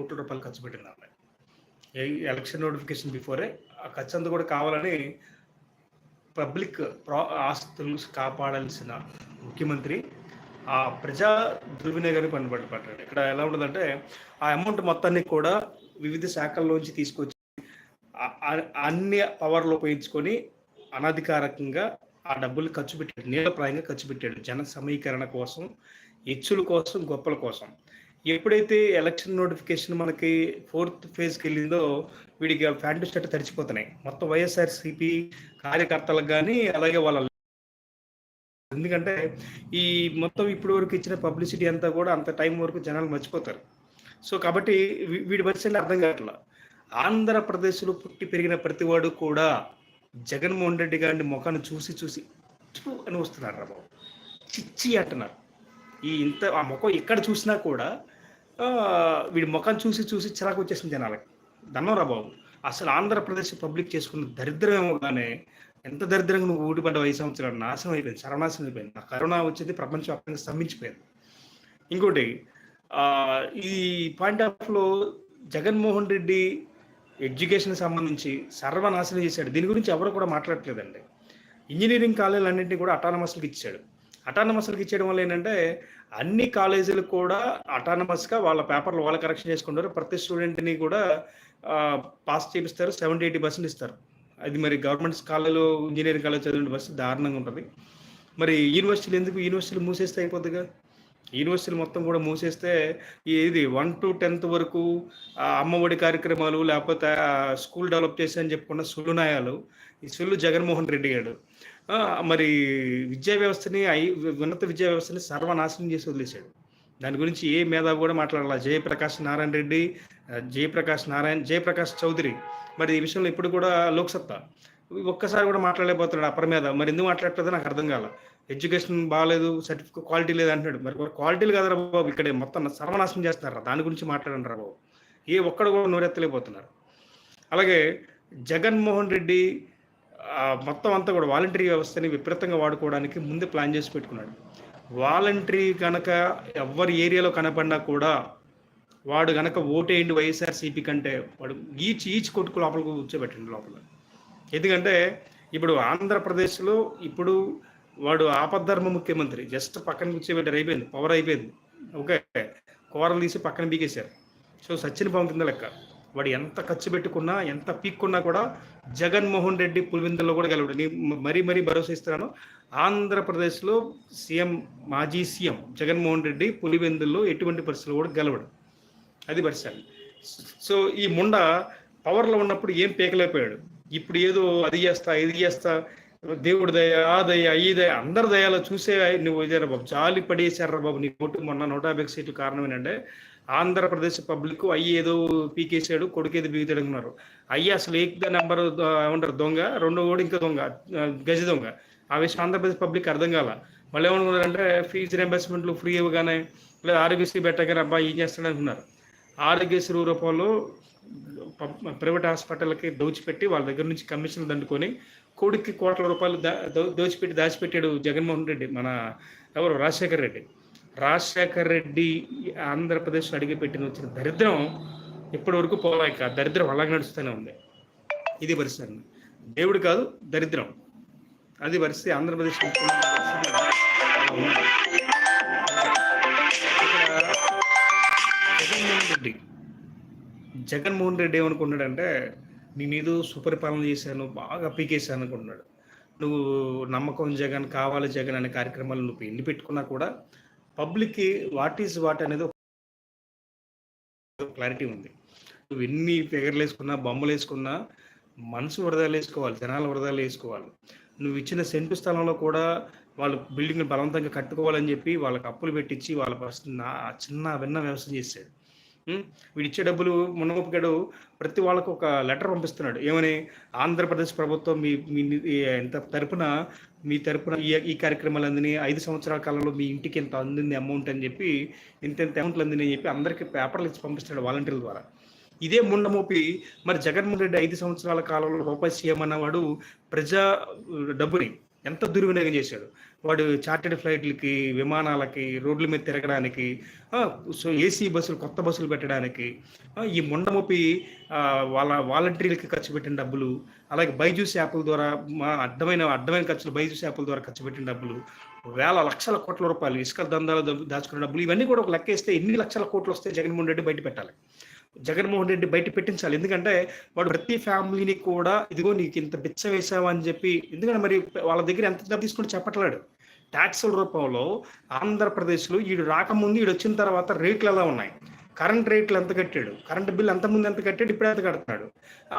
కోట్ల రూపాయలు ఖర్చు పెట్టింది ఏ- ఎలక్షన్ నోటిఫికేషన్ బిఫోరే ఆ ఖర్చు అంతా కూడా కావాలని పబ్లిక్ ప్రా ఆస్తులు కాపాడాల్సిన ముఖ్యమంత్రి ఆ ప్రజా దుర్వినియోగానికి పనిపడి పడ్డాడు ఇక్కడ ఎలా ఉంటుందంటే ఆ అమౌంట్ మొత్తాన్ని కూడా వివిధ శాఖల్లోంచి తీసుకొచ్చి అన్ని పవర్లు ఉపయోగించుకొని అనధికారికంగా ఆ డబ్బులు ఖర్చు పెట్టాడు. నీలప్రాయంగా ఖర్చు పెట్టాడు. జన సమీకరణ కోసం హెచ్చుల కోసం గొప్పల కోసం. ఎప్పుడైతే ఎలక్షన్ నోటిఫికేషన్ మనకి ఫోర్త్ ఫేజ్కి వెళ్ళిందో వీడికి ఫ్యాంటు షర్ట్ తడిచిపోతున్నాయి. మొత్తం వైఎస్ఆర్సీపీ కార్యకర్తలకు కానీ అలాగే వాళ్ళ ఎందుకంటే ఈ మొత్తం ఇప్పటి వరకు ఇచ్చిన పబ్లిసిటీ అంతా కూడా అంత టైం వరకు జనాలు మర్చిపోతారు. సో కాబట్టి వీడి పరిస్థితి అర్థం కావట్లా. ఆంధ్రప్రదేశ్లో పుట్టి పెరిగిన ప్రతివాడు కూడా జగన్మోహన్ రెడ్డి గారిని ముఖాన్ని చూసి చూసి అని వస్తున్నారు రా బాబు. చిచ్చి అంటున్నారు. ఈ ఇంత ఆ ముఖం ఎక్కడ చూసినా కూడా వీడి ముఖం చూసి చూసి చిరాకు వచ్చేసింది జనాలకి. దన్నం రా బాబు. అసలు ఆంధ్రప్రదేశ్ పబ్లిక్ చేసుకున్న దరిద్రమేమో కానీ ఎంత దరిద్రంగా నువ్వు ఊటిపడ్డ ఐదు సంవత్సరాలు నాశనం అయిపోయింది సర్వనాశనం అయిపోయింది. ఆ కరోనా వచ్చేది ప్రపంచవ్యాప్తంగా స్తంభించిపోయింది. ఇంకోటి ఈ పాయింట్ ఆఫ్లో జగన్మోహన్ రెడ్డి ఎడ్యుకేషన్ సంబంధించి సర్వనాశనం చేశాడు. దీని గురించి ఎవరు కూడా మాట్లాడట్లేదండి. ఇంజనీరింగ్ కాలేజీలన్నింటినీ కూడా అటానమస్లకు ఇచ్చాడు అటానమస్లకు ఇచ్చేయడం వల్ల ఏంటంటే అన్ని కాలేజీలు కూడా అటానమస్గా వాళ్ళ పేపర్లు వాళ్ళ కరెక్షన్ చేసుకుంటారు. ప్రతి స్టూడెంట్ని కూడా పాస్ చేపిస్తారు. సెవెంటీ ఎయిటీ పర్సెంట్ ఇస్తారు. అది మరి గవర్నమెంట్ కాలేజీలో ఇంజనీరింగ్ కాలేజ్ చదివిన బస్సు దారుణంగా ఉంటుంది. మరి యూనివర్సిటీలు ఎందుకు? యూనివర్సిటీలు మూసేస్తే అయిపోతుందిగా యూనివర్సిటీలు మొత్తం కూడా మూసేస్తే ఇది వన్ టు టెన్త్ వరకు అమ్మఒడి కార్యక్రమాలు లేకపోతే స్కూల్ డెవలప్ చేసి అని చెప్పుకున్న సులునాయాలు ఈ సుల్లు జగన్మోహన్ రెడ్డి గారు. మరి విద్యా వ్యవస్థని ఐ- ఉన్నత విద్యా వ్యవస్థని సర్వనాశనం చేసి వదిలేశాడు. దాని గురించి ఏ మేధావి కూడా మాట్లాడాల. జయప్రకాష్ నారాయణ రెడ్డి జయప్రకాష్ నారాయణ జయప్రకాష్ చౌదరి. మరి ఈ విషయంలో ఇప్పుడు కూడా లోక్సత్తా ఒక్కసారి కూడా మాట్లాడలేకపోతున్నాడు అప్పర్ మీద మరి ఎందుకు మాట్లాడలేదో నాకు అర్థం కాలేదు ఎడ్యుకేషన్ బాగాలేదు సర్టిఫికేట్ క్వాలిటీ లేదు అంటున్నాడు. మరి క్వాలిటీలు కదరా బాబు ఇక్కడ మొత్తం సర్వనాశనం చేస్తారా? దాని గురించి మాట్లాడండి రా బాబు. ఏ ఒక్కడు కూడా నోరెత్తలేకపోతున్నారు. అలాగే జగన్మోహన్ రెడ్డి మొత్తం అంతా కూడా వాలంటరీ వ్యవస్థని విపరీతంగా వాడుకోవడానికి ముందే ప్లాన్ చేసి పెట్టుకున్నాడు. వాలంటరీ కనుక ఎవరి ఏరియాలో కనపడినా కూడా వాడు గనక ఓటేయండి వైఎస్ఆర్సీపీ కంటే వాడు ఈచ్ ఈచ్ కొట్టుకు లోపలికి కూర్చోబెట్టండి లోపల. ఎందుకంటే ఇప్పుడు ఆంధ్రప్రదేశ్లో ఇప్పుడు వాడు ఆపద్ధర్మ ముఖ్యమంత్రి. జస్ట్ పక్కన కూర్చోబెట్టారు అయిపోయింది. పవర్ అయిపోయింది. ఓకే. కూరలు తీసి పక్కన బీకేశారు సో సచిన్ పవన్ కింద లెక్క. వాడు ఎంత ఖర్చు పెట్టుకున్నా ఎంత పీక్కున్నా కూడా జగన్మోహన్ రెడ్డి పులివెందుల్లో కూడా గెలవడు. నేను మరీ మరీ భరోసా ఇస్తున్నాను. ఆంధ్రప్రదేశ్లో సీఎం మాజీ సీఎం జగన్మోహన్ రెడ్డి పులివెందుల్లో ఎటువంటి పరిస్థితులు కూడా గెలవడు. అది పరిస్థితి. సో ఈ ముండ పవర్లో ఉన్నప్పుడు ఏం పీకలేకపోయాడు. ఇప్పుడు ఏదో అది చేస్తా ఇది చేస్తా దేవుడి దయ ఆ దయ ఈ దయ అందరి దయాలో చూసే నువ్వు ఇదే బాబు. జాలి పడేశారు బాబు నీ కొట్టు మొన్న నూట యాభై సీట్లు కారణం ఏంటంటే ఆంధ్రప్రదేశ్ పబ్లిక్ అయ్యి ఏదో పీకేసాడు కొడుకేది బీగుతాడున్నారు అయ్యి అసలు ఏక నెంబర్ ఏమంటారు దొంగ రెండో కూడా ఇంకా దొంగ గజ దొంగ. ఆ విషయం ఆంధ్రప్రదేశ్ పబ్లిక్ అర్థం కాల. వాళ్ళు ఏమనుకున్నారంటే ఫీజు రింబర్స్మెంట్లు ఫ్రీ ఇవ్వగానే లేదా ఆరోగ్యశ్రీ పెట్టగానే అబ్బాయి ఏం చేస్తాడు అనుకున్నారు ఆరోగ్యశ్రీ రూపంలో పబ్- ప్రైవేట్ హాస్పిటల్కి దోచిపెట్టి వాళ్ళ దగ్గర నుంచి కమిషన్లు దండుకొని కోడికి కోట్ల రూపాయలు దోచిపెట్టి దాచిపెట్టాడు జగన్మోహన్ రెడ్డి మన ఎవరు? రాజశేఖర్ రెడ్డి. రాజశేఖర్ రెడ్డి ఆంధ్రప్రదేశ్ అడిగిపెట్టిన వచ్చిన దరిద్రం ఇప్పటి వరకు పోలేక దరిద్రం అలాగే నడుస్తూనే ఉంది. ఇది పరిస్థితి దేవుడు కాదు దరిద్రం. అది పరిస్థితి ఆంధ్రప్రదేశ్ జగన్మోహన్ రెడ్డి. జగన్మోహన్ రెడ్డి ఏమనుకున్నాడంటే నీ ఏదో సుపరిపాలన చేశాను బాగా పీకేశాను అనుకుంటున్నాడు. నువ్వు నమ్మకం జగన్ కావాలి జగన్ అనే కార్యక్రమాలు నువ్వు ఎన్ని పెట్టుకున్నా కూడా పబ్లిక్కి వాట్ ఈజ్ వాట్ అనేది క్లారిటీ ఉంది. నువ్వు ఎన్ని ఫిగర్లు వేసుకున్నా బొమ్మలు వేసుకున్నా మనసు వరదలు వేసుకోవాలి జనాల వరదలు వేసుకోవాలి. నువ్వు ఇచ్చిన సెంటు స్థలంలో కూడా వాళ్ళు బిల్డింగ్ బలవంతంగా కట్టుకోవాలని చెప్పి వాళ్ళకి అప్పులు పెట్టించి వాళ్ళ పరిస్థితి నా చిన్న విన్న వ్యవస్థ చేశాడు. వీడు వీడిచ్చే డబ్బులు మునగొప్పగాడు ప్రతి వాళ్ళకు ఒక లెటర్ పంపిస్తున్నాడు. ఏమని? ఆంధ్రప్రదేశ్ ప్రభుత్వం మీ మీ ఎంత తరపున మీ తరపున ఈ ఈ కార్యక్రమాలు ఐదు సంవత్సరాల కాలంలో మీ ఇంటికి ఎంత అందింది అమౌంట్ అని చెప్పి ఇంత ఇంత అమౌంట్లు అందినాయి అని చెప్పి అందరికీ పేపర్లు ఇచ్చి పంపిస్తాడు వాలంటీర్ల ద్వారా. ఇదే ముండమోపి మరి జగన్మోహన్ రెడ్డి ఐదు సంవత్సరాల కాలంలో రూపాయి సీఎం అన్నవాడు ప్రజా డబ్బుని ఎంత దుర్వినియోగం చేశాడు. వాడు చార్టెడ్ ఫ్లైట్లకి విమానాలకి రోడ్ల మీద తిరగడానికి సో ఏసీ బస్సులు కొత్త బస్సులు పెట్టడానికి ఈ ముండమొప్పి వాళ్ళ వాలంటీర్లకి ఖర్చు పెట్టిన డబ్బులు అలాగే బైజూస్ యాప్ల ద్వారా మా అడ్డమైన అడ్డమైన ఖర్చులు బైజూస్ యాప్ల ద్వారా ఖర్చు పెట్టిన డబ్బులు వేల లక్షల కోట్ల రూపాయలు ఇసుక దందాలు దాచుకున్న డబ్బులు ఇవన్నీ కూడా ఒక లెక్క వేస్తే ఎన్ని లక్షల కోట్లు వస్తే జగన్మోహన్ రెడ్డి బయట పెట్టాలి. జగన్మోహన్ రెడ్డి బయట పెట్టించాలి. ఎందుకంటే వాడు ప్రతి ఫ్యామిలీని కూడా ఇదిగో నీకు ఇంత బిచ్చ వేసావా అని చెప్పి ఎందుకంటే మరి వాళ్ళ దగ్గర ఎంత డబ్బు తీసుకుంటే చెప్పట్లేడు. ట్యాక్సుల రూపంలో ఆంధ్రప్రదేశ్లో వీడు రాకముందు వీడు వచ్చిన తర్వాత రేట్లు ఎలా ఉన్నాయి? కరెంట్ రేట్లు ఎంత కట్టాడు? కరెంట్ బిల్ అంత ముందు ఎంత కట్టాడు? ఇప్పుడు ఎంత కడుతున్నాడు?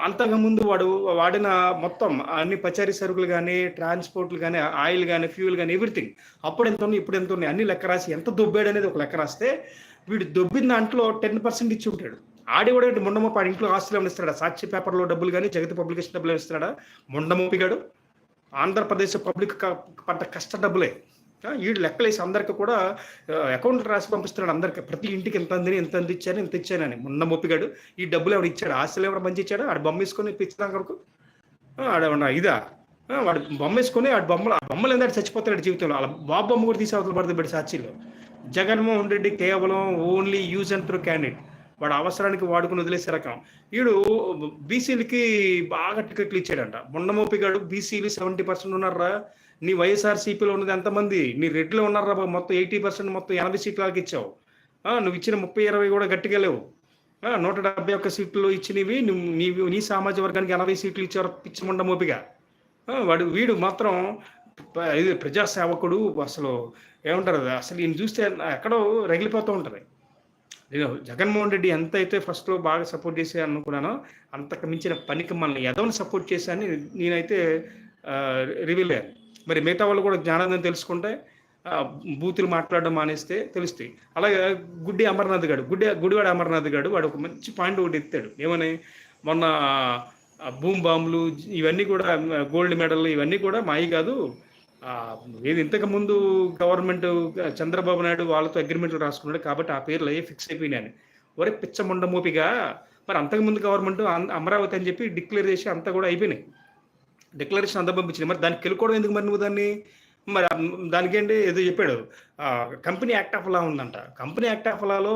అంతకుముందు వాడు వాడిన మొత్తం అన్ని పచారీ సరుకులు కానీ ట్రాన్స్పోర్ట్లు కానీ ఆయిల్ కానీ ఫ్యూల్ కానీ ఎవ్రీథింగ్ అప్పుడు ఎంత ఉన్నాయి? ఇప్పుడు ఎంత ఉన్నాయి? అన్ని లెక్క రాసి ఎంత దొబ్బాడు అనేది ఒక లెక్క రాస్తే వీడు దొబ్బిన దాంట్లో టెన్ పర్సెంట్ ఇచ్చి ఉంటాడు. ఆడేవాడు ఆడి ఇంట్లో ఆస్తులు ఏమైనా ఇస్తాడా సాక్షి పేపర్లో డబ్బులు కానీ జగతి పబ్లికేషన్ డబ్బులు ఏమైనా ఇస్తాడా మొండమోపిగాడు ఆంధ్రప్రదేశ్ పబ్లిక్ పంట పడ్డ కష్ట డబ్బులే. వీడు లెక్కలేసి అందరికి కూడా అకౌంట్ రాసి పంపిస్తున్నాడు అందరికి. ప్రతి ఇంటికి ఎంత అందిని ఎంత అంది ఇచ్చాను ఎంత ఇచ్చానని మొన్న మొప్పిగాడు ఈ డబ్బులు ఎవరు ఇచ్చాడు? ఆస్తులు ఎవరు మంచి ఇచ్చాడు? ఆడు బొమ్మ వేసుకొని పిచ్చినా కొడుకు. ఆడేమన్నా ఇదా? వాడు బొమ్మ వేసుకొని ఆడు బొమ్మలు ఆ బొమ్మలు ఏంటంటే చచ్చిపోతాడు జీవితంలో. అలా బాబు బొమ్మ కూడా తీసి అవతల పడుతుంది పెట్టి సాక్షిలో. జగన్మోహన్ రెడ్డి కేవలం only use and throw candidate. వాడు అవసరానికి వాడుకుని వదిలేసే రకం వీడు బీసీలకి బాగా టికెట్లు ఇచ్చాడంట. మొండమోపిగాడు బీసీలు సెవెంటీ పర్సెంట్ ఉన్నారా నీ వైఎస్ఆర్సీపీలో ఉన్నది ఎంతమంది? నీ రెడ్లో ఉన్నారా బాబు? మొత్తం ఎయిటీ పర్సెంట్ మొత్తం ఎనభై సీట్లు వాళ్ళకి ఇచ్చావు. నువ్వు ఇచ్చిన ముప్పై ఇరవై కూడా గట్టిగా లేవు. నూట డెబ్బై ఒక్క సీట్లు ఇచ్చినవి నీవు నీ నీ సామాజిక వర్గానికి ఎనభై సీట్లు ఇచ్చారు పిచ్చిమండ మోపిగా వాడు వీడు మాత్రం ఇది ప్రజాసేవకుడు అసలు. ఏమంటారు అసలు ఈయన చూస్తే ఎక్కడో రగిలిపోతూ ఉంటుంది. జగన్మోహన్ రెడ్డి ఎంత అయితే ఫస్ట్లో బాగా సపోర్ట్ చేశాను అనుకున్నానో అంతకు మించిన పనికి మనల్ని ఎదవని సపోర్ట్ చేశాను నేనైతే రివీల్ అయ్యాను. మరి మిగతా వాళ్ళు కూడా జ్ఞానాన్ని తెలుసుకుంటే బూతులు మాట్లాడడం మానేస్తే తెలుస్తాయి. అలాగే గుడ్డి అమర్నాథ్ గాడు గుడ్డి గుడివాడ అమర్నాథ్ గాడు వాడు ఒక మంచి పాయింట్ ఒకటి ఎత్తాడు. ఏమని? మొన్న ఆ, భూమ్ బాంబులు ఇవన్నీ కూడా గోల్డ్ మెడల్ ఇవన్నీ కూడా మాయి కాదు. ఏది ఇంతకు ముందు గవర్నమెంట్ చంద్రబాబు నాయుడు వాళ్ళతో అగ్రిమెంట్లు రాసుకున్నాడు కాబట్టి ఆ పేర్లు అయ్యే ఫిక్స్ అయిపోయినాయని ఒరే పిచ్చ ముండమోపిగా మరి అంతకుముందు గవర్నమెంట్ అమరావతి అని చెప్పి డిక్లేర్ చేసి అంతా కూడా అయిపోయినాయి. డిక్లరేషన్ అంతా పంపించింది మరి దానికి కెలుకోవడం ఎందుకు మరి నువ్వు దాన్ని? మరి దానికేంటి ఏదో చెప్పాడు. కంపెనీ యాక్ట్ ఆఫ్ లా ఉందంట. కంపెనీ యాక్ట్ ఆఫ్ లాలో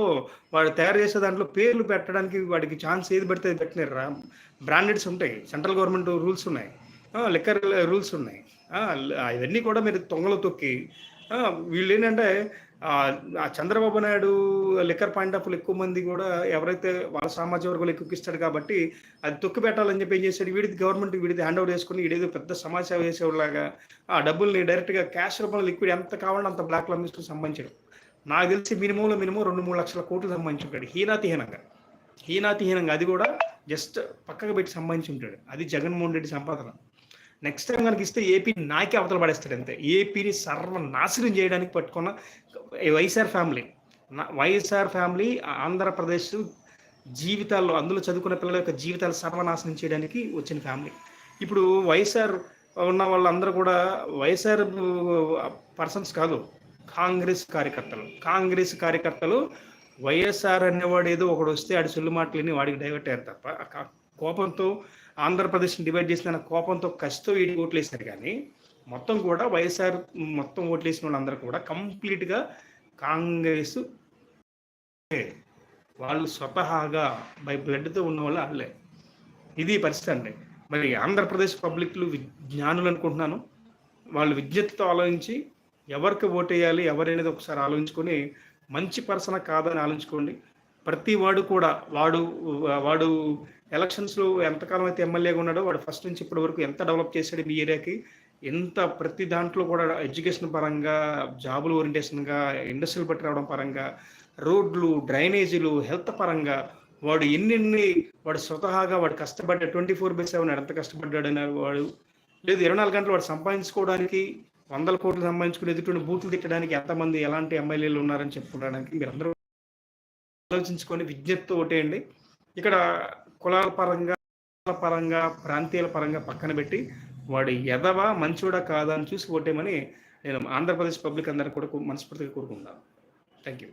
వాడు తయారు చేసే దాంట్లో పేర్లు పెట్టడానికి వాడికి ఛాన్స్ ఏది పెడితే పెట్టినారు రా బ్రాండెడ్స్ ఉంటాయి. సెంట్రల్ గవర్నమెంట్ రూల్స్ ఉన్నాయి. లిక్కర్ రూల్స్ ఉన్నాయి. ఇవన్నీ కూడా మీరు తొంగల తొక్కి వీళ్ళు ఏంటంటే ఆ, Chandrababu Naidu liquor point of ఎక్కువ మంది కూడా ఎవరైతే వాళ్ళ సామాజిక వర్గాలు ఎక్కువకిస్తాడు కాబట్టి అది తొక్కి పెట్టాలని చెప్పి ఏం చేశాడు? వీడిది గవర్నమెంట్ వీడిది హ్యాండ్ ఓవర్ చేసుకుని వీడేదో పెద్ద సమాజ సేవ ఆ డబ్బుల్ని డైరెక్ట్గా క్యాష్ రూపంలో లిక్విడ్ ఎంత కావాలంటే అంత బ్లాక్ అమ్మిస్తూ సంబంధించడం నాకు తెలిసి మినిమంలో మినిమం రెండు మూడు లక్షల కోట్లు సంబంధించి ఉంటాడు హీనాతిహీనంగా. హీనాతిహీనంగా. అది కూడా జస్ట్ పక్కకు పెట్టి సంబంధించి ఉంటాడు అది జగన్మోహన్ రెడ్డి సంపాదన. నెక్స్ట్ టైం కనుక ఇస్తే ఏపీ నాకే అవతల పడేస్తాడు అంతే. ఏపీని సర్వనాశనం చేయడానికి పట్టుకున్న YSR family YSR family Andhra Pradesh జీవితాల్లో అందులో చదువుకున్న పిల్లల యొక్క జీవితాలు సర్వనాశనం చేయడానికి వచ్చిన ఫ్యామిలీ ఇప్పుడు వైఎస్ఆర్ ఉన్న వాళ్ళందరూ కూడా వైఎస్ఆర్ పర్సన్స్ కాదు కాంగ్రెస్ కార్యకర్తలు. కాంగ్రెస్ కార్యకర్తలు వైఎస్ఆర్ అనేవాడు ఏదో ఒకడు వస్తే ఆడి సొల్లు మాటలని వాడికి డైవర్ట్ అయ్యారు తప్ప కా- కోపంతో ఆంధ్రప్రదేశ్ని డివైడ్ చేసిన కోపంతో కసితో వీడి ఓట్లేసారు కానీ మొత్తం కూడా వైఎస్ఆర్ మొత్తం ఓట్లేసిన వాళ్ళందరూ కూడా కంప్లీట్గా కాంగ్రెస్ వాళ్ళు స్వతహాగా బై బ్లడ్తో ఉన్న వాళ్ళు వాళ్ళే. ఇది పరిస్థితి అండి. మరి ఆంధ్రప్రదేశ్ పబ్లిక్లు జ్ఞానులు అనుకుంటున్నాను. వాళ్ళు విజ్ఞతతో ఆలోచించి ఎవరికి ఓటేయాలి ఎవరనేది ఒకసారి ఆలోచించుకొని మంచి పర్సన్ కాదని ఆలోచించుకోండి. ప్రతి వాడు కూడా వాడు వాడు ఎలక్షన్స్లో ఎంతకాలం అయితే ఎమ్మెల్యేగా ఉన్నాడో వాడు ఫస్ట్ నుంచి ఇప్పటి వరకు ఎంత డెవలప్ చేశాడు మీ ఏరియాకి ఎంత ప్రతి దాంట్లో కూడా ఎడ్యుకేషన్ పరంగా జాబులు ఓరియంటేషన్గా ఇండస్ట్రీలు పట్టి రావడం పరంగా రోడ్లు డ్రైనేజీలు హెల్త్ పరంగా వాడు ఎన్నెన్ని వాడు స్వతహాగా వాడు కష్టపడ్డా ట్వంటీ ఫోర్ బై సెవెన్ ఎంత కష్టపడ్డాడని వాడు లేదు ఇరవై నాలుగు గంటలు వాడు సంపాదించుకోవడానికి వందల కోట్లు సంపాదించుకుని ఎదుటి బూతులు తిట్టడానికి ఎంతమంది ఎలాంటి ఎమ్మెల్యేలు ఉన్నారని చెప్పుకోవడానికి మీరు అందరూ ఆలోచించుకొని విజ్ఞప్తి ఒకటేయండి ఇక్కడ కులాల పరంగా పరంగా ప్రాంతీయాల పరంగా పక్కన పెట్టి వాడు ఎదవా మంచివాడా కాదా అని చూసి ఓటేమని నేను ఆంధ్రప్రదేశ్ పబ్లిక్ అందరికీ కూడా మనస్ఫూర్తిగా కోరుకుందాం థ్యాంక్ యూ